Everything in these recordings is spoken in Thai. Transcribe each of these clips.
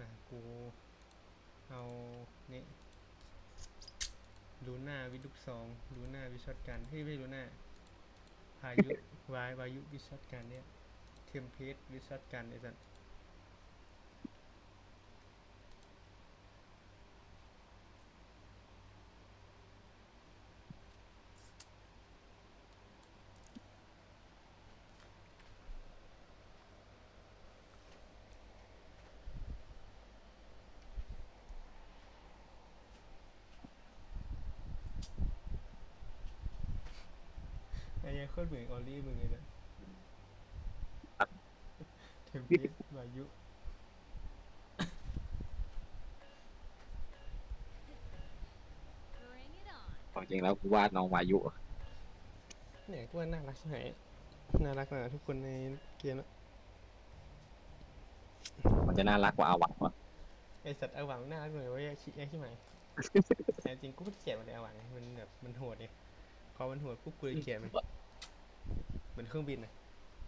นะกูเอาเนี่ลูน่าวิลูกสองลูน่าวิช็อตกันเฮ้ยไม่ลูน่าพายุวายวายุวิช็อตกันเนี่ยเทมเพสวิช็อตกันไอ้สัตว์อ้ยัง โคตรเหมือนออลลี่มึงเลยนะเทมเพสวายุ Bring it on. ความจริงแล้วกูวาดน้องวายุ เนี่ยกูว่าน่ารักใช่ไหมน่ารักนะทุกคนในเกมอะมันจะน่ารักกว่าอาวังวะไอสัตว์อาวังน่ารักเลยเว่าขี้แย่ขี้ไหมแต่จริงกูก็เกลียดมันเลยอาวังมันแบบมันโหดเนี่ยพอมันโหดปุ๊บกูเลยเกลียดมัน มือนเครื่องบินอะ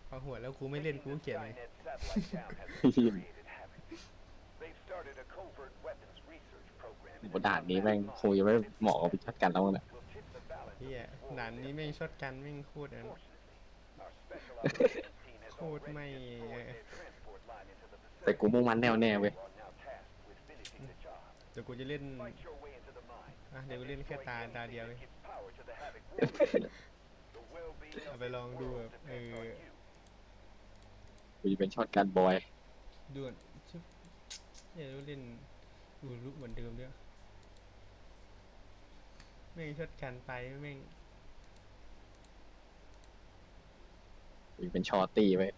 พอโหดแล้วกูไม่เล่นกูก็เกลียดมัน Skynet satellite down has created havoc. They've started a covert weapons research program. in บนด่านนี้แม่งคงยังไม่เหมาะกับพิชัดกันแล้วมั้งเนี่ย Will tip the balance เฮีย of this war ด่านนี้แม่งช็อตกันแม่งโคตรอัน Fortunately, our special operations team has โคตร already ไม่ destroyed their transport line into the แต่กู facility. มุ่งมั่นแน่วแน่เว้ย You are now tasked with finishing the job. เดี๋ยวกูจะเล่น Fight your way into the mine. อะเดี๋ยวกูเล่นแค่ Destroy ตา anything ตาเดียว that เลย เอาไป this ลองดู world แบบเอ depends อ on you. กูจะเป็นช็อตกันบอย ด่วนชึบเนี่ยเราเล่นดูลุกเหมือนเดิมด้วยแม่งช็อตกันไปแม่งกูจะเป็นชอตตี้ไว้ย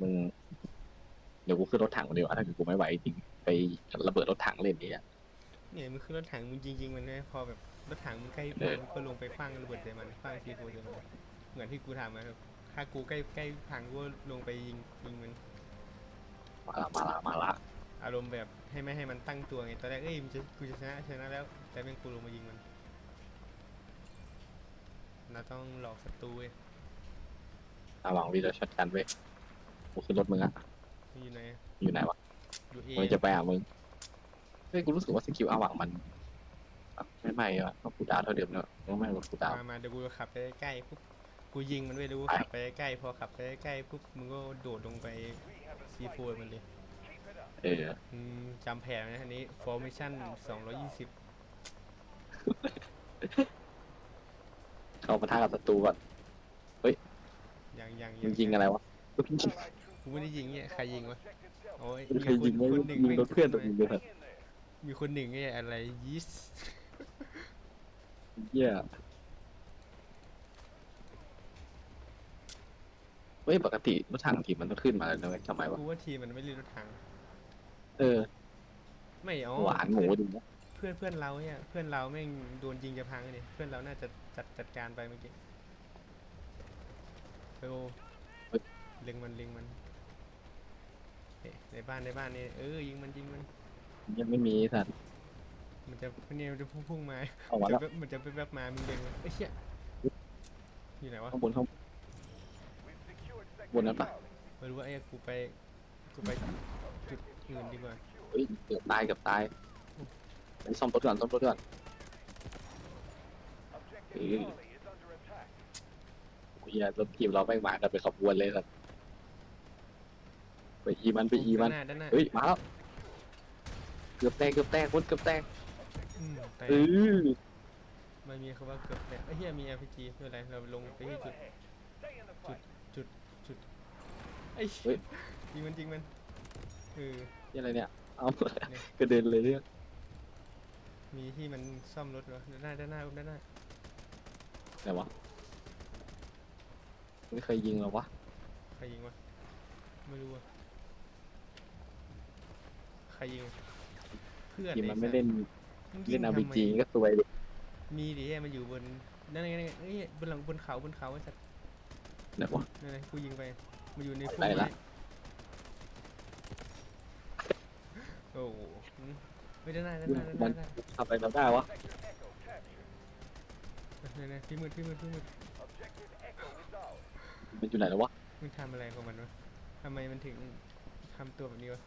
มึง เดี๋ยวกูขึ้นรถถังคนเดียวถ้าเกิดกูไม่ไหวจริงไประเบิดรถถังเล่นดีอะเนี่ยมึงขึ้นรถถังมึงยิงๆมันเลยพอแบบ รถถังมึงใกล้พังก็ลงไปคว้างระเบิดใส่มันคว้างซีโฟใส่มันเหมือนที่กูทำนะครับถ้ากูใกล้ใกล้พังกูก็ลงไปยิงยิงมันมาละมาละมาละอารมณ์แบบให้ไม่ให้มันตั้งตัวไงตอนแรกเอ้ยมันจะกูจะชนะชนะแล้ว แต่เป็นกูลงมายิงมันเราต้องหลอกศัตรูเว้ยอาหวังวีจะช็อตกันไว้ยกูขึ้นรถมึงอะมันอยู่ไหนอะอยู่ไหนวะอยู่เอมึงจะไปอะมึงเฮ้ยกูรู้สึกว่าสกิลอาหวังมันอะ ไม่ไม่อะก็กูดาวเท่าเดิมเนอะก็ไม่ลดกูดาว มามาเดี๋ยวกูขับไปใกล้ๆปุ๊บกูยิงมันเว้ยเดี๋ยวกูไปขับไปใกล้ๆพอขับไปใกล้ๆปุ๊บมึงก็โดดลงไป We have a ซีโฟ slight มันเลย Keep it up. เอออืมจำแผนนะอันนี้ formation 220 เข้ามาท่ากับศัตรูก่อนยังยังมึงยิงอะไรวะ Allied กูไม่ได้ยิงเนี่ยใครยิงวะ objective Delta. โอ้ยมึงเคยยิงไหมคนหนึ่งยิงรถเพื่อนตัวแม่มึงงเลยครับ Hang in there. มีคนหนึ่งไงอะไรยิส เหี้ยเฮ้ยปกติรถถังทีมมันต้องขึ้นมาแล้วนะเว้ยทำไมวะ กูว่าทีมมันไม่เรียนรถถัง เออ ไม่เอาหวานหมูดูนะเพื่อนเพื่อนเราเนี่ย เพื่อนเราแม่งโดนยิงจะพังเลยเพื่อนเราน่าจะจัดจัดการไปเมื่อกี้ไปโอเล็งมันเล็งมันเอ๊ะในบ้านในบ้านนี่เออยิงมันยิงมัน ยังไม่มีสัตว์ มันจะเนี่ยมันจะพุ่งพุ่งมาเอามาจะแล้วแวบมันจะไปแวบมามึงเล็งมันเอ้ยเชี่ยอยู่ไหนวะข้างบนข้าง We've secured sector Buồn lắm à? Charlie. ไม่รู้ว่าไอ้กูไปกูไปจุดอื่นดีกว่าเฮ้ยเกือบตายเกือบตายไปซ่อมรถก่อนซ่อมรถก่อน Objective Ừ. Charlie is under attack. โอ้ยรถทีมเราแม่งมากันเป็นขบวนเลยสัตว์ไปอีมันไปอีมันด้านหน้าด้านหน้าเฮ้ยมาแล้วเกือบแตกเกือบแตกคนเกือบแตก อืมแต่เออไม่มีคำว่าเกือบแต่ไอ้เหี้ยมี RPG ไม่เป็นไรเราลงไปที่ Well จุด ahead. Stay in the fight. จุดจุดไอ้เฮ้ยจริงมันจริงมันเออ นี่อะไรเนี่ย เอาเนี่ยกระเด็นเลยเนี่ยมีที่มันซ่อมรถเหรอด้านหน้าด้านหน้าด้านหน้าไหนวะไม่เคยยิงหรอวะ ใครยิงวะไม่รู้อะใครยิงเพื่อนทีมมันอ้ไม่สัตว์เล่น มึงเล่นอาทำบีไมจีก็สวยดิมีดิเอ้ยมันอยู่บนนั่นไงนั่นไงเอ้ยบนหลังบนเขาบนเขาไอ้สัตว์ไหนวะ นั่นไงกูยิงไปมันอยู่ในพุ่มไปละ ไม้โอ้โหอืมไม่ได้านหน้าด้านหน้าด้านหมัน้านด้านหน้า ทำอะไรเราได้วะ Sector Echo captured. เนี่ยเนี่ยพี่มืดพี่มืดพี่มืด Objective Echo is ours. มันอยู่ไหนแล้ววะมันทำอะไรของมันวะทำไมมันถึงทำตัวแบบนี้วะ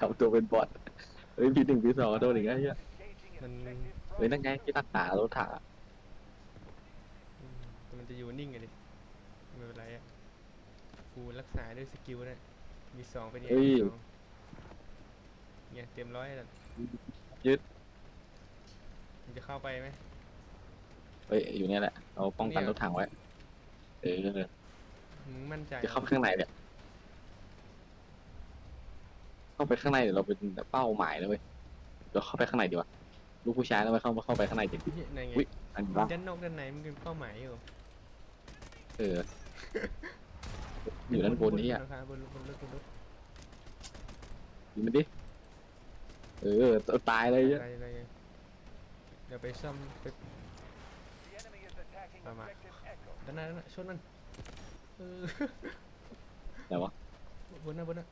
ทำตัวเป็นบอทเฮ้ยพีหนึ่งพีสองโดนอีกแล้วเฮีย Engaging มัน effective เฮ้ยนั่นไงที่ตักตารถถังอะอืมแต่มันจะอยู่นิ่งไงดิไม่เป็นไรอะกูรักษาด้วยสกิลนะมีสองเป็นไงมีสองเนี่ยเต็มร้อยแล้วยึดมันจะเข้าไปไหม เฮ้ยอยู่เนี่ยแหละเราป้องกันเนี่ยรถถังไว้เออมึงมั่นใจจะเข้าไปข้างในเนี่ย เข้าไปข้างในเดี๋ยวเราเป็นเป้าหมายนะเว้ยเราเข้าไปข้างในดีกว่าลูกผู้ชายแล้วไปเข้าเข้าไปข้างในจริงเหี้ยนั่นไงอุ๊ยอันนี้บ้างด้านนอกด้านในมันเป็นเป้าหมายอยู่เออ อยู่ด้านบนนี้อะบนรถบนรถบนรถบนรถยิงมันดิเออตายเลยอะเนี่ยไรอะไรเดี๋ยวไปซ่อมไป The enemy is attacking Tama. objective Echo. ด้านหน้าด้านหน้าชนมันเออไหนวะบนหน้าบนหน้า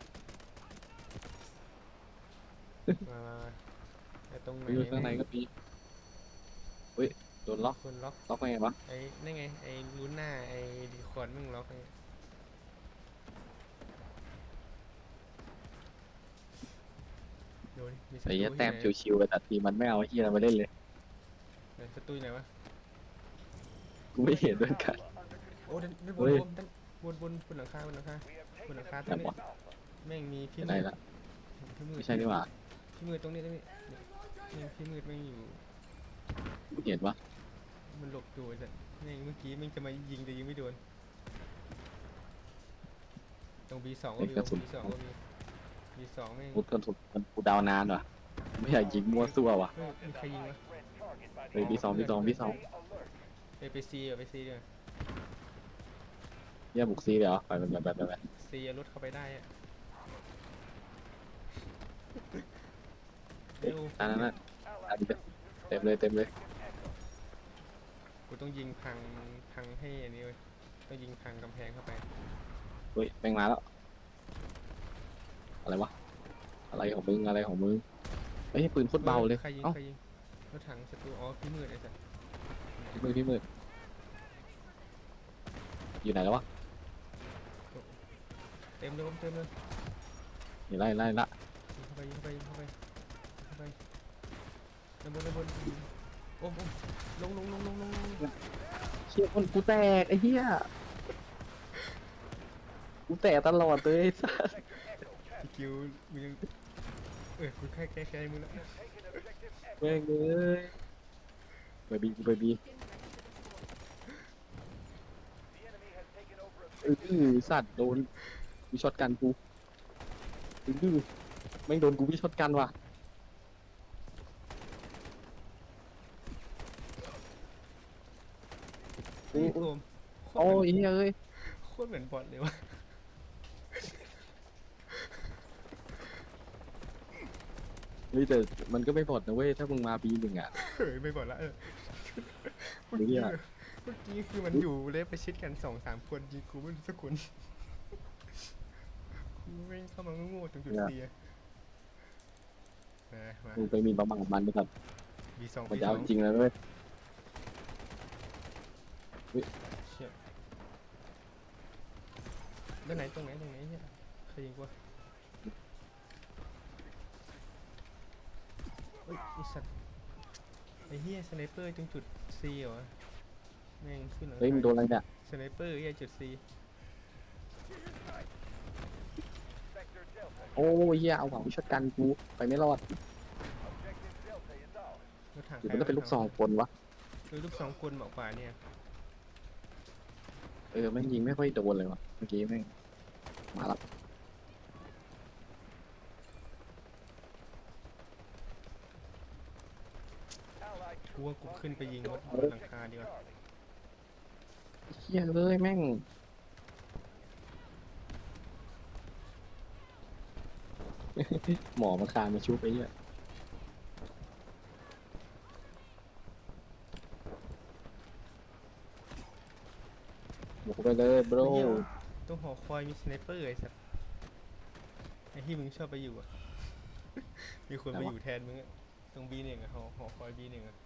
มามามาไอ้ตรงไหนอยู่ข้างในก็มีเฮ้ยโดนล็อกคนล็อกล็อกไงวะไอ้นั่นไงไอ้ลูน่าไอ้ดีคอร์ดมึงล็อกไงดูดิมีศัตไอ้รูเหี้ยที่แต้มไหนชิวๆแต่ทีมันไม่เอาไอ้เหี้ยมาเล่นเลย ไหนศัตรูอยู่ไหนวะกูไม่เห็นด้วยกัน โอ้ด้านด้านบเฮ้นยบนด้านบนบนบนหลังคาบนหลังคา We have Bueno, taken acá objective también. Alpha. แม่งมีพี่ไหนมืดละพี่มืด ไม่ใช่นี่หว่า พี่มืดตรงนี้ตรงนี้เนี่ยพี่มืดแม่งอยู่กูเห็นวะมันหลบอยู่แต่แม่งเมื่อกี้แม่งจะมายิงแต่ยิงไม่โดน ตรง B2 ก็มี B2 ก็มี B2 แม่งกูกระสุนมันกูดาวนานว่ะไม่อยากยิงมั่วซั่วว่ะ เฮ้ยมีใครยิงวะ Red target by เฮ้ย the บีสองบีสองบีสอง Stay alert. ไปไป C อะไป C ดีกว่าเหี้ยบุกซีเดี๋ยวไปไปไปไปไป C อะรถเข้าไปได้อะเร็ว อันนั้นน่ะ Allied Anh troops เต็มเลยเต็มเลยกูต้องยิงพังพังให้อันนี้เว้ยต้องยิงพังกำแพงเข้าไปเฮ้ยแม่งมาแล้วอะไรวะอะไรของมึงอะไรของมึงเฮ้ยปืนโคตรเบาเลยใครยิงเอ้าใครยิงรถถังศัตรูอ๋อพี่มืดไอ้สัสพี่มือพี่มืออยู่ไหนแล้ววะเต็มเลยผมเต็มเลยอยู่ไล่ไล่ละยิงเข้าไปยิงเข้าไปยิงเข้าไปยิงเข้าไปด้าน บนด้านบนโอ้มโอ้มลงลงลงลงลงลงเชี่ยคนกูแตกไอ้เหี้ยกูแตกตลอดเลยไอ้สัสสกิลมึงยังเออกูแค่แค่แค่มึงแล้ว Taken objective Echo. แม่งเลยไปบีไปบี The enemy has taken over เอ objective อสัตว์โดนกูช็อตกันกูดื้อแม่งโดนกูพี่ช็อตกันว่ะ เฮ้ยโอมโคโอ้ตรยเหี้ยเอ้ยโคตรเหมือนบอทเลยวะเฮ้ยแต่มันก็ไม่บอดนะเว้ยถ้ามึงมาปีหนึ่งอะ เฮ้ยไม่บอทละเออเมื่อเหี้กี้ยเมื่อกี้คือมันอยู่เลฟไปชิดกันสองสามคนยิงกูไม่รู้สักคนกูแม่งเข้ามาโง่ๆตรงจุดเสียมามามึงไปมีประมังกับมันนะครับบีสองมันบีจะสอเอางจริงแล้วเว้ย เชี่ยด้านไหนตรงไหนตรงไหนเนี่ยใครยิงกูวะเฮ้ยไอสัตว์ไอเฮียสไนเปอร์ตรงจุด C เหรอวะแม่งขึ้นหลังเฮ้ยมึงโดนอะไรเนี่ยสไนเปอร์เฮียจุด C Sector Delta. โอ้ยเหี้ยเอาหวังช็อตกันกูไปไม่รอด Objective Delta is ours. รถถังหรือมันต้องเป็นลูกซองคนวะหรือลูกสองคนเหมาะกว่าเนี่ย เออแม่งยิงไม่ค่อยโดนเลยวะเมื่อกี้แม่งมาละ Allied กูว่ากูขึ้นไปยิงบนหลังคาดีกว่าเฮียเลยแม่งหมอมาคานมาชุบไปเหี้ย ไปเลยโบรเหี้ยตรงหอคอยมีสไนเปอร์ไอ้สัตว์ไอ้ที่มึงชอบไปอยู่อะมีคนไปอยู่แทนมึงอะตรง B หนึ่งอะหอหอคอย B หนึ่งอะ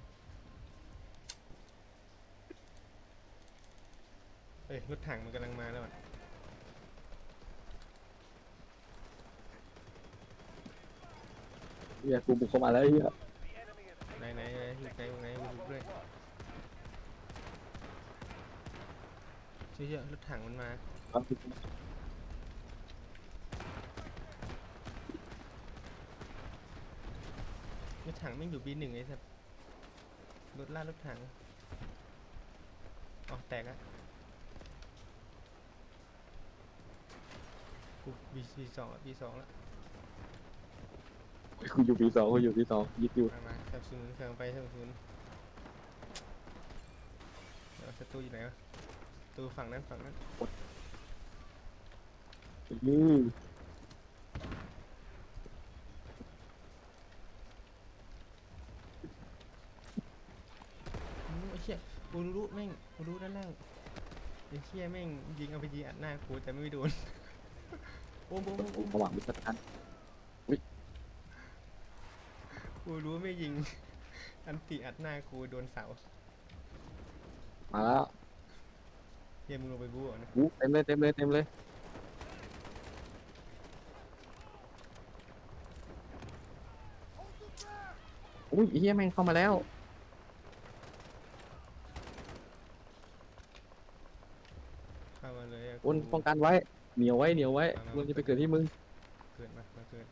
เอ้ยรถถังมันกำลังมาแล้วอะเฮียกูบุกเข้ามาแล้วเฮีย The enemy is ไหนไหนไหนอยู่ไกลอยู่ไหนกูดูด้วย เชื่อๆรถถังมันมา รถถังไม่งอยู่บีหนึ่งไอ้สัสรถล่ารถถังอ๋อแตกอะกูบีบีสองละบีสองละกูอยู่ปีสองกูอยู่ปีสองยิดอยู่มามาสับสนุนเสริมไปสับสนุนเดี๋ยวศัตรูอยู่ไหนวะ ศัตรูฝั่งนั้นฝั่งนั้นอืออู้ไอ้เหี้ยอูรู้แม่งอูรู้ด้านล่างไอ้เหี้ยแม่งยิงเอาไปยิงอัดหน้ากูแต่ไม่โดนโอ้โหโอ้โหโอ้โหระหว่างมิตรทันกูรู้ไม่ยิง อันติอัดหน้ากูโดนเสามาแล้ว เฮียมึงลงไปบู๊เหรอนะอู้เต็มเลยเต็มเลยเต็มเลยอุ้ยเฮียแม่งเข้ามาแล้วเข้ามาเลยอะอุ้นกูป้องกันไว้ เหนียวไว้เหนียวไว้มันจะไปเกิดที่มึงเกิดมามาเกิด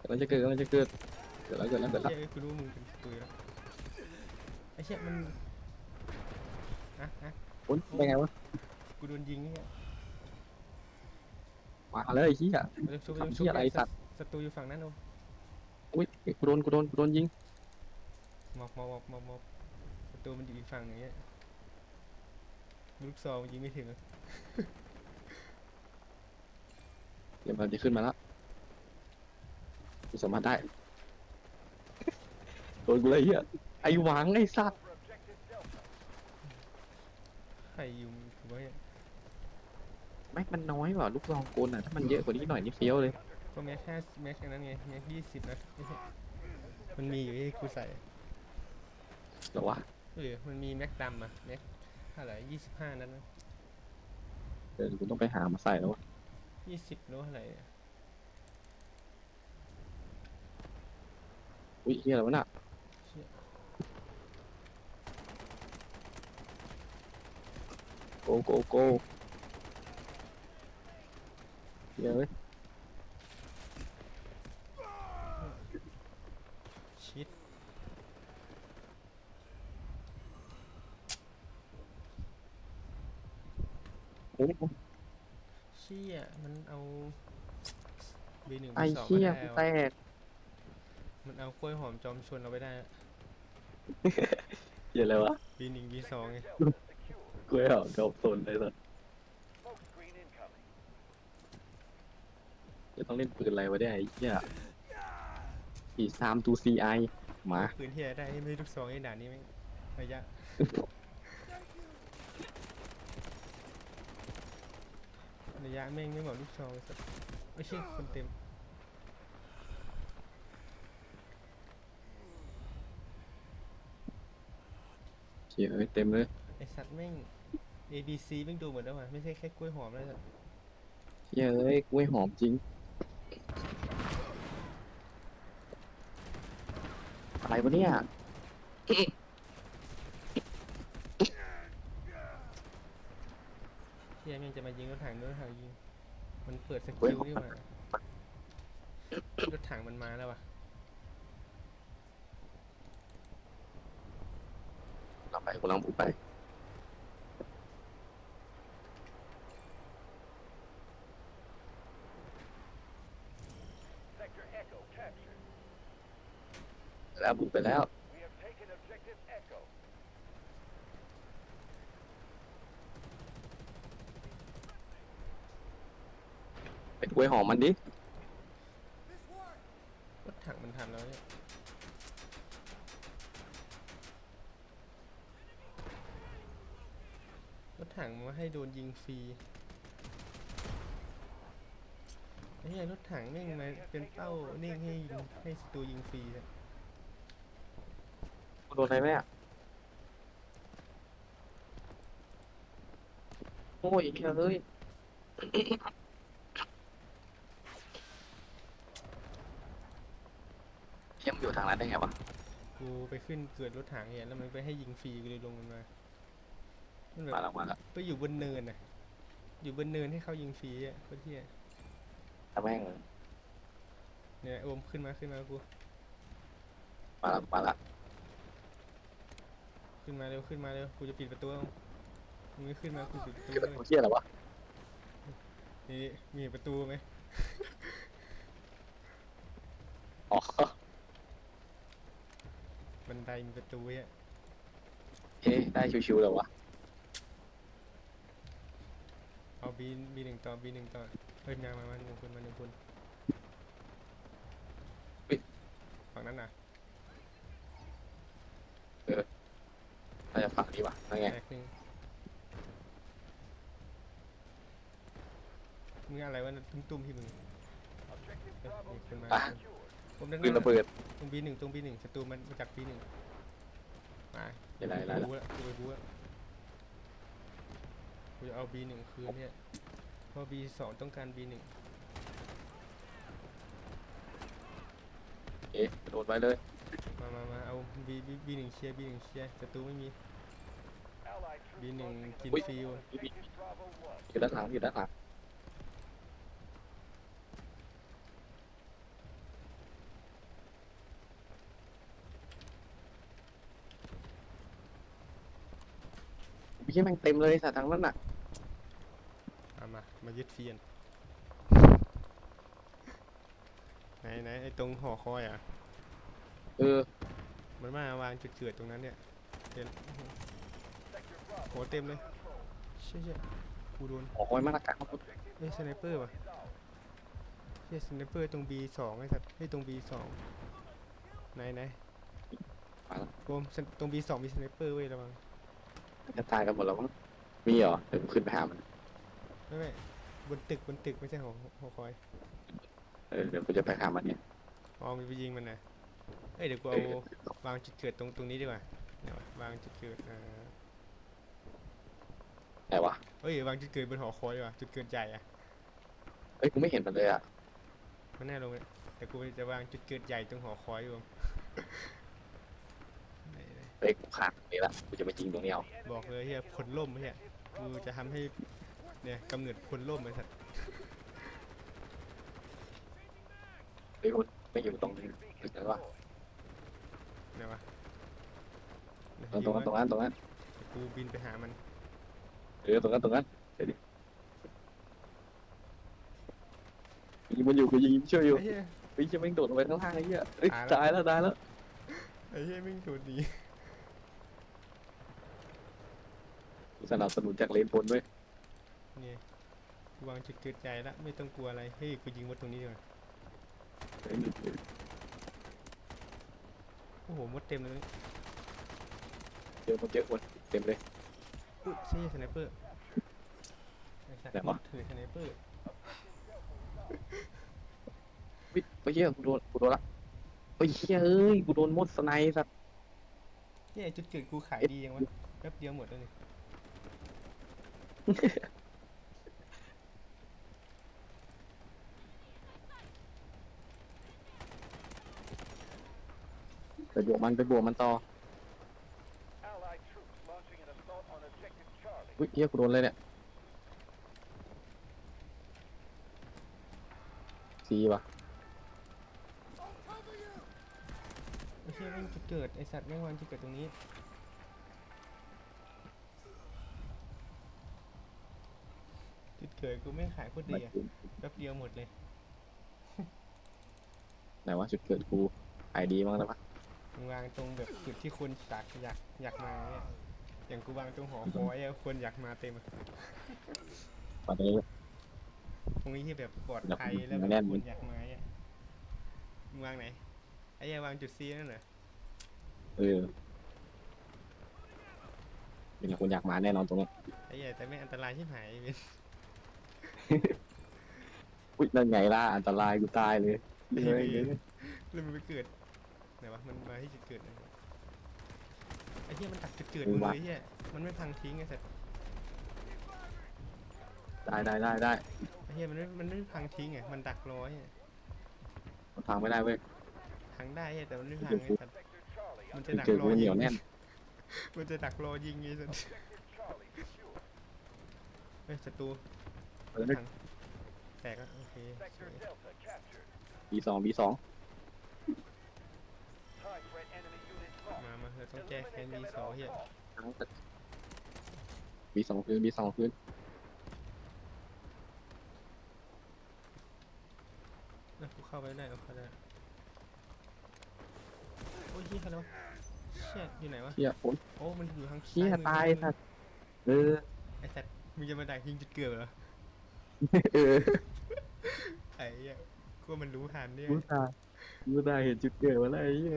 กำลังจะเกิดกำลังจะเกิดเกิดแล้วเกิดแล้วเกิดแล้วเฮียกูรู้มึงเป็นตุยแล้วไอ้เหี้ยมันอะอะ อุ้นเป็นไงวะ กูโดนยิงเนี่ยมาเลยไอ้เฮียมันจะชุบมันทำจะชุเฮีบยอะไรไอ้สัตว์ ศัตรูอยู่ฝั่งนั้นโอ้อุ้ยกูโดนกูโดนกูโดนยิงมอบมอบมอบมอบมอบศัตรูมันอยู่อีกฝั่งอย่างเงี้ยลูกซองมันยิงไม่ถึงอะเดี๋ยวมันจะขึ้นมาแล้วกูสามารถได้โดนกูเลยเฮียไอ้หวังไอ้สัตว์ over objective Delta. ใครยิงกูวะเนี่ยแม็กมันน้อยว่ะลูกซองกลอะถ้ามันเยอะกว่านี้หน่อยนี่เฟี้ยวเลยก็แม็กห้าแม็กอันนั้นไงแม็กยี่สิบนะไม่ใช่มันมีอยู่ที่กูใส่เหรอวะหรือมันมีแม็กดำอะแม็กเท่าไหร่ยี่สิบห้านั้นนะเดี๋ยวกูต้องไปหามาใส่แล้ววะยี่สิบหรือว่าเท่าไหร่อะอุ้ยเฮียอะไรวะน่ะ เชี่ย โกโกโกเฮียเว้ยชิดโอ้โหเชี่ยมันเอาบีหนึ่งไอ้บีสองเฮียไม่กูได้แตวะกมันเอากล้วยหอมจอมชนเราไปได้เฮียอะไรวะบีหนึ่งบีสองไง Delta secure. กูเหรอเกาโซนเลยสัสจะต้องเล่นปืนอะไรวะเนี่ยไอ้เฮียอีสามตูซีไอมาปืนที่ได้ไม่ได้ลูกซองไอ้ด่านนี้ไม่ระยะระยะแม่งไม่เหมาะลูกซองสัสไม่ใช่คนเต็มเฮียเอ้ยเต็มเลยไอสัตว์แม่ง A B C แม่งดูเหมือนแล้วว่ะไม่ใช่แค่กล้วยหอมแล้วสัตว์เฮียเอ้ยกล้วยหอมจริงอะไรวะเนี่ยเฮียแม่งจะมายิงรถถังรถถังยิง มันเปิดสเฮ้กิยลนี่หว่ารถถังมันมาแล้วว่ะเราไปกูลองบุกไป แล้วบุกไปแล้ว We have taken objective Echo. เป็นกล้วยหอมมันดิ รถถังมันทำแล้วเนี่ย รถถังมาให้โดนยิงฟรีไอ้เหี้ยรถถังแม่งมาเป็นเป้านิ่งให้ยิงให้ศัตรูยิงฟรีเลย โดนอะไรไหมเนี่ยโอ้ยเฮ้ยยังอยู่ทางนั้นได้ไงวะกูไปขึ้นเกิดรถถังเนี่ยแล้วมันไปให้ยิงฟรีกูเลยลงมันมามันแบมาบแล้วมาแล้วไปอยู่บนเนินน่ะ อยู่บนเนินให้เขายิงฟรีอะโคตรเที่ยแต่แม่งเนี่ยโอมขึ้นมาขึ้นมากูมาแล้วมาแล้ว ขึ้นมาเร็วขึ้นมาเร็วกูจะปิดประตูเอามึงไม่ขึ้นมากูปิดประตูเกิดเลยเชี่ยอะไรวะนี่มีประตูไหมอ๋อบันไดมีประตูเนี่ยเอ๊ะได้ชิวๆเลยวะเอาบีบีหนึ่งต่อบีหนึ่งต่อเฮ้ยมามามาหนึ่งคนมาหนึ่งคนฝั่งนั้นน่ะ น่า จะฝั่งนี้วะนั่นไงแตกหนึ่งมึงอะไรวะตุ้มตุ้มๆที่มึง Objective เอ้ย Bravo มีคนมา secured. ผมด้านหปืนน้าระเบิดตรงบีหนึ่งตรงบีหนึ่งศัตรูมันมาจากบีหนึ่งมาเดี๋ยวไรไรบู๊ละกูไปบู๊ละกูจะเอาบีหนึ่งคืนเนี่ยเพราะบีสองต้องการบีหนึ่งเอ๊ะโดนไปเลย มามามาเอาบีบีบีหนึ่งเคลียร์บีหนึ่งเคลียร์ศัตรูไม่มี Allied troops บีหนึ่ง launching กิน assault ฟรี on วะ Objective Bravo 1. อยู่ด้านหลังอยู่ด้านหลังพี่แม่งเต็มเลยสาทางนั้นน่ะเอามา มายึดเฟียน ไหนไหนไอ้ตรงหอคอยอะ เออ มันมาวางจุดเกิดตรงนั้นเนี่ยเห็น Sector Bravo โหเต็มเลยเชี่ยเชี่ยกูโดนโอ้ยมาละกันเฮ้ยสไนเปอร์ว่ะเฮ้ยสไนเปอร์ตรง B สองไอ้สัตว์เฮ้ยตรง B สองไหนไหนมาแล้วโกมสนตรง B สองมีสไนเปอร์เว้ยระวังจะตายกันหมดแล้วมั้งมีเหรอเดี๋ยวกูขึ้นไปหามันไม่ไม่บนตึกบนตึกไม่ใช่หอหอคอยเออเดี๋ยวกูจะไปหามันเนี่ยอ๋อมีไปยิงมันนะเอ้ยเดี๋ยวกูเอาวางจุดเกิดตรงตรงนี้ดีกว่าเนี่ยวะวางจุดเกิดอ่า ไหนวะเฮ้ยวางจุดเกิดบนหอคอยดีกว่าจุดเกิดใหญ่อะเอ้ยกูไม่เห็นมันเลยอะมันแน่ลงเลยแต่กูจะวางจุดเกิดใหญ่ตรงหอคอยอยู่ไหนไหนเอ้ยกูขาดนี่ละกูจะไปยิงตรงนี้เอาบอกเลยเฮียพลล่มเฮียกูจะทำให้เนี่ยกำเนิดพลล่มไอ้สัตว์เฮ้ยมันไม่อยู่ตรงนี้เห็นปะไหนวะเนี่ยตรงตรงนั้นตรงนั้นตรงนั้นกูบินไปหามัน เออตรงนั้นตรงนั้นเดี๋ยวดิยิงมันอยู่กูยิงช่วยอยู่ไอ้เหี้ยเฮ้ยจะแม่งโดดลงไปข้างล่างไอ้เหี้ยเอ้ยตายแล้วตายแล้วตายแล้วไอ้เหี้ยแม่งโดดหนีกูสนับสนุนจากเลนบนด้วยเนี่ยกูวางจุดเกิดใหญ่ละไม่ต้องกลัวอะไรเฮ้ยกูยิงมดตรงนี้ดีกว่าเฮ้ยโอ้โหมดเต็มเลยเจอคนเจอคนเต็มเลย อุ๊ยใช่สไนเปอร์ไอ้สัตว์ไหนมวะดถือสไนเปอร์วิเฮ้ยเหี้ยกูโดนกูโดนละเฮ้ยเหี้ยเอ้ยกูโดนมดสไนสัตว์เนี่ยจุดเกิดกูขายดียังวะแป๊บเดียวหมดแล้วนี่ไปบวกมันไปบวกมันต่อ Objective Charlie. วิเหี้ยกูโดนเลยเนี่ยซีป่ะไอ้เหี้ยแม่งจุดเกิดไอ้สัตว์แม่งวางจุดเกิดตรงนี้จุดเกิดกูแม่งขายโคตรดีอะแป๊บเดียวหมดเลยไหนวะจุดเกิดกูไอดีมั้งนะปะมึงวางตรงแบบจุดที่คนอยากอยากอยากมาเนี่ย อย่างกูวางตรงหอคอยอะคนอยากมาเต็มอะตอนนี้ ตรงนี้ที่แบบปลอดเดี๋ยวภัยผมแล้วแบมาบแน่นคนอยากมาอะมึงวางไหนไอ้เหี้ยวางจุดซีนั่นเหรอเออเป็นคนอยากมาแน่นอนตรงนี้ไอ้เหี้ยแต่ไม่งอันตรายที่หายเว้ยอุ้ยนั่นไงล่ะอันตรายกูตายเลยเฮ้ยเฮ้ยแล้วมันไปเกิดไหนวะมันมาที่จุดเกิดไหนวะไอ้ เหี้ยมันตักจุดเกิดมึมึงงเลวะยไอ้เหี้ยมันไม่พังทิ้งไอ้สัตว์ได้ได้ได้ได้ไอ้เหี้ยมันไม่มันไม่พังทิ้งไงมันดักรอไอ้เหี้ยมันพังไม่ได้เว้ยถังได้เหี้ยแต่มันไม่พังไอ้สัตว์ Sector Charlie มัน under จะดักเจอรกูอเหยินีงยวแน่นมันจะดักรอยิงไอ้สัตว์ Sector Charlie secure. เฮ้ยศัตรูเออถังแตกแล้วโอเคส Sector วย Delta captured. บีสองบีสอง High threat enemy เราต้องแก้แค้น Eliminate มี them at สอง all เฮีย costs. บีสองคืนบีสองคืนนะกูเข้าไปได้เอาเข้าได้โอ้ยเฮียอะไรวะเชี่ยอยู่ไหนวะเฮียโอ้ยโอ้มันอยู่ทางเฮียมือตายซ้สัมือตว์เออไอ้สัตว์มึงจะมาดักยิงจุดเกิดเหรอเออไอ้เหี้ยกูว่ามันรู้ทันเนี่ยกูตาย กูตายเห็นจุดเกิดมาแล้วไอ้เหี้ย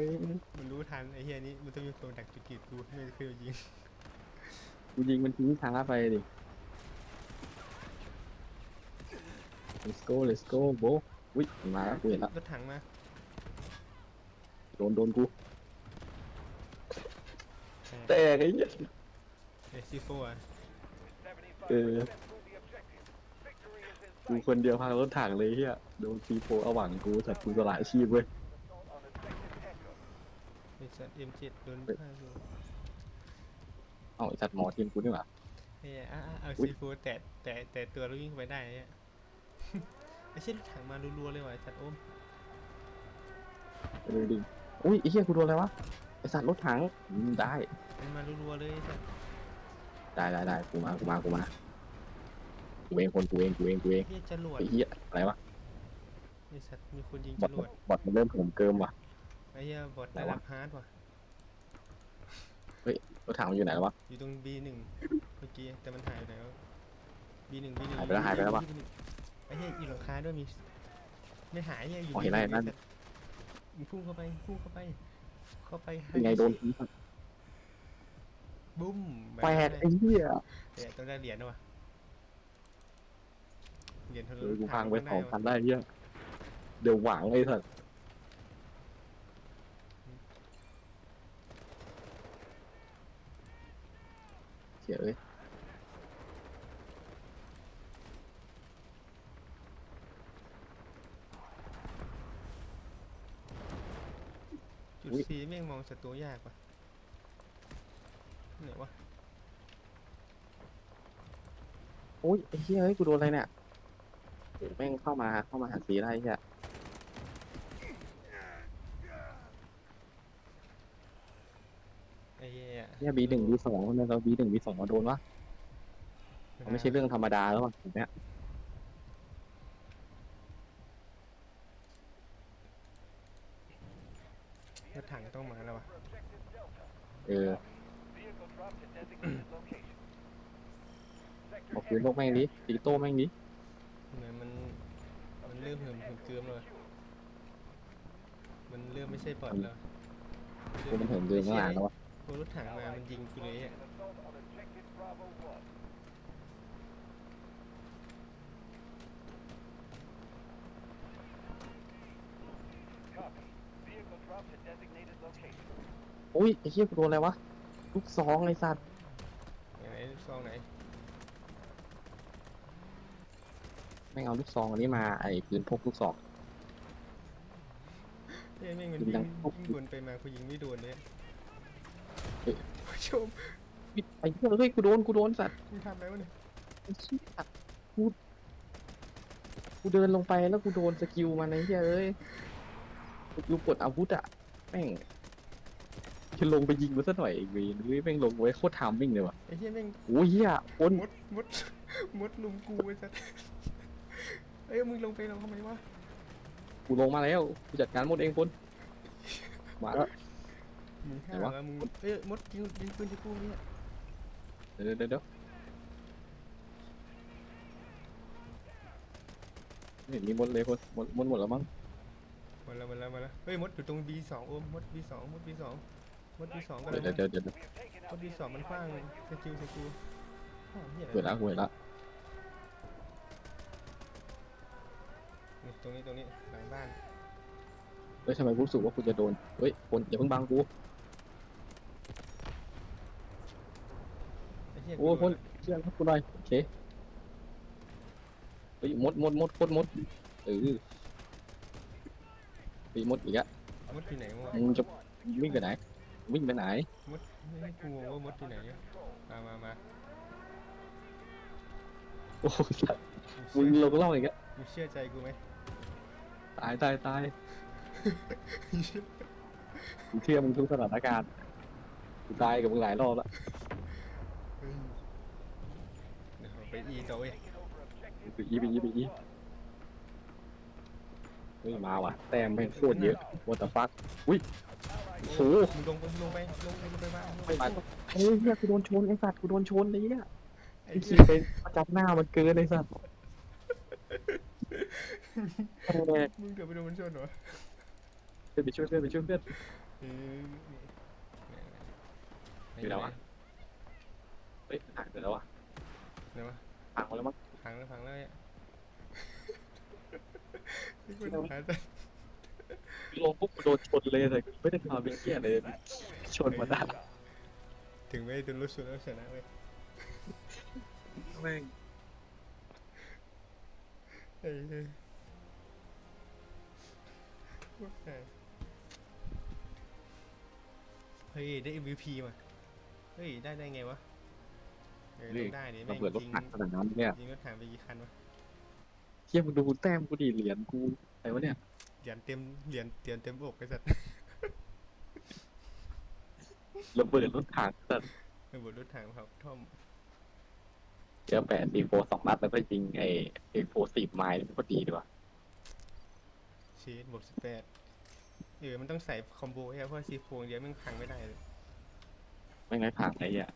มันรู้ทันไอ้เฮียนี้มันต้องมีตัวดักจุดเกิดกูไม่เคยยิงกูยิงมันทิ้งช้าไปดิ let's go let's go โบอุ้ยมันมาแล้วกูเห็นแล้วรถถังมาโดนโดนกูแตกแตกไอ้เหี้ย เอซีโฟอะ75% Uh. through the objective. Victory is in กู sight. คนเดียวพารถถังเลยเฮียโดนซีโฟเอาหวังกูสัตว์กูสละอาชีพเว้ย Assault on objective Echo. ไอ้สัตว์เอ็มเจ็ดโดนเฮ้ยฆ่าอยู่เอ้าไอ้สัตว์หมอทีมกูนี่หว่าเฮ้ยอะอะเอาอุ๊ยซีโฟแตะแตะแตะตัวแล้ววิ่งเข้าไปได้เนี่ยไอ้เช่นรถถังมารัวๆเลยว่ะไอ้สัตว์โอ้มเออดิอุ้ยไอ้เหี้ยกูโดนอะไรวะไอ้สัตว์รถถังอืมได้มันมารัวๆเลยไอ้สัตว์ได้ได้ได้กูมากูมากูมากูเองคนกูเองกูเองกูเองเฮียจรวดไอ้เหี้ยอะไรวะไอ้สัตว์มีคนยิงบจอทรวดบอทมันเริ่มผมเกิมว่ะไอ้เฮียบอทไหนระวะดับฮาร์ดว่ะ รถถังมันอยู่ไหนแล้ววะ อยู่ตรง B หนึ่งเมื่อกี้แต่มันหายไปแล้ว B หนึ่ง B หนึ่งหายไปแล้วหายไปแล้ววะไอ้เหี้ยอยู่หลังคาด้วยมี ไม่หายเหี้ยอยู่อ๋อเห็นแล้ว B1 เห็นแล้ว แต่มึงพุ่งเข้าไปพุ่งเข้าไป เข้าไปยังไงโดนบุ้มบบแปดนั้นไอ้เหี้ยเดี๋ยวต้องได้เหรียญนะวะเหรียญทะเอลุอกูพังไปต้สองด้พัวะนได้เหี้ยเดี๋ยวหวังไอ้สัตว์ เสียเอ้ยจุดซีแม่งมองศัตรูยากว่ะไหนวะโอ้ยไอ้เหี้ยเอ้ยกูโดนอะไรเนี่ยโอ้แม่งเข้ามาเข้ามาหาสีได้เหี้ย ไอ้ เหี้ยเหี้ยบีหนึ่งบีสองทำไมเราบีหนึ่งบีสองมาโดนวะมันไม่ใช่เรื่องธรรมดาแล้วว่ะแบบเนี้ยรถถังต้องมาแล้ววะ For objective Delta. เออ Vehicle drop to designated location. เอา Sector คืนพวกแม่งดิตีโต้แม่งดิเหมือนมันมันเริ่มเหิมเหิมเกลือมเลยมันเริ่มไม่ใช่บอทแล้วกูมันเหิมเดินมาหลานแล้ววะ พอรถถังมามันยิงกูเลยอะ An assault on objective Bravo 1. Copy. Vehicle drop to designated location. โอ้ยไอ้เหี้ยกูโดนอะไรวะลูกซองไอ้สัตว์ไหนซองไหนแม่งเอาลูกซองอันนี้มาไอ้ปืนพกลูกซอง เฮ้ยแม่งมันยิวิ่งดังงปุ๊บวิ่งวนไปมากูยิงไม่โดนเลยเฮ้ยผู้ ชมปิดไอ้เหี้ยเฮ้ยกูโดนกูโดนสัตว์มึงทำแล้วะเนี่ยไอ้เหี้ยกูกูเดินลงไปแล้วกูโดนสกิลมันไอ้เหี้ยเอ้ยสกิลกดอาวุธอะแม่งจะลงไปยิงมันซะหน่อยไอ้เวีนเฮ้ยแม่งลงไว้โคตรทามมิ่งเลยว่ะไอ้เหี้ยแม่งโอ้ยเหี้ยคนมดมดมดลุมกูไอ้สัสเอ้ยมึงลงไปลงทำไมวะกูลงมาแล้วกูจัดการหมดเองคนมาแล้ว มึงห้าไหนวะวะมึงเอ้ยมดยิงยิงปืนที่กูเนี่ยเดี๋ยวเดี๋ยวเดี๋ยวไม่เห็นมีมดเลยคนมดมดหมดแล้วมั้งหมดแล้วหมดแล้วหมดแล้วเฮ้ยมดอยู่ตรง B2 โอมมด B2 มด B2 มด B2 ก็เลเดี๋ยยวเดี๋ยวเดี๋ยวเดี๋ยว We have taken ม out ด the B2 มัน enemy คว้าง fighters. สกิลสกิลอ้าวเหี้ยเกิดแล้วเกิดแล้วนี่ตรงนี้ตรงนี้หลังบ้านเฮ้ยทำไมกูรู้สึกว่ากูจะโดนเฮ้ยคนอย่าเพิ่งบังกู ไอ้เหี้ยโอ้ยกูคนโดเชื่อกูหน่อยโอเคเฮ้ยมดมดมดโคตรมดเออเฮ้ยมดอีกอะมดอยู่ไหนวะมึงจะวิ่งไปไหนวิ่งไปไหนมดไม่กูงงว่ามดอยู่ไหนเนี่ยมามามาโอ้ยสัตว์มึงลงล่องอีกแล้วมึงเชื่อใจกูไหมตายตายตายมึงเชื่อมึงทุกสถานการณ์กูตายกับมึงหลายรอบแล้ว เฮ้ยเดี๋ยว ไปอีต่อเว้ยไปอีไปอีไปอีเฮ้ยมาว่ะ แต้มแม่งโคตรเยอะ what the fuck อุ้ยโอ้โหมึงลงไปลงไปลงไปลงไปบ้างลงไม่มาต้องเฮ้ยเฮียกูโดนชนไอ้สัตว์กูโดนชนเลยเนี่ยไอ้ไอ้เหี้ขี่ยไปประจับหน้ามันเกินไอ้สัตว์แม่มึงเดี๋ยวไปโดนมันชนเหรอเพื่อนไปช่วยเพื่อนไปช่วยเพื่อนเออนี่อยู่แล้วอะเฮ้ยหายไปแล้วอะ ไหนวะพังมาแล้วมั้งพังแล้วพังแล้วเนี่ยนี่กูหาแต่ลงปุ๊บกูโดนชนเลยแต่ไม่ได้ทำเป็นเหี้ยเลยชนมาได้ถึงไม่ถึงรู้สึกแล้วชนะเว้ยแม่งเฮ้ยเฮ้ยว่าไงเฮ้ยได้ MVP มาเฮ้ยได้ได้ไงวะ เออต้องได้ดิเราแม่งเปิดรถจริงถังขนาดนั้นเนี่ยยิงรถถังไปกี่คันวะเฮียมึงดูแต้มกูดิเหรียญกูอะไรวะเนี่ย เหรียญเต็มเหรียญเหรียญเต็มอกไอ้สัตว์ระเบิดรถถังแต่เออบนรถถังครับท่อมเจอแปดซีโฟสองนัดแล้วก็ยิงไอ้ไอ้โฟสิบไมล์พอดีดีว่ะชีสบวกสิบแปดเออมันต้องใส่คอมโบใช่ไหมเพราะซีโฟงเดียวมันพังไม่ได้เลยไม่งั้นผ่านไอ้เหี้ย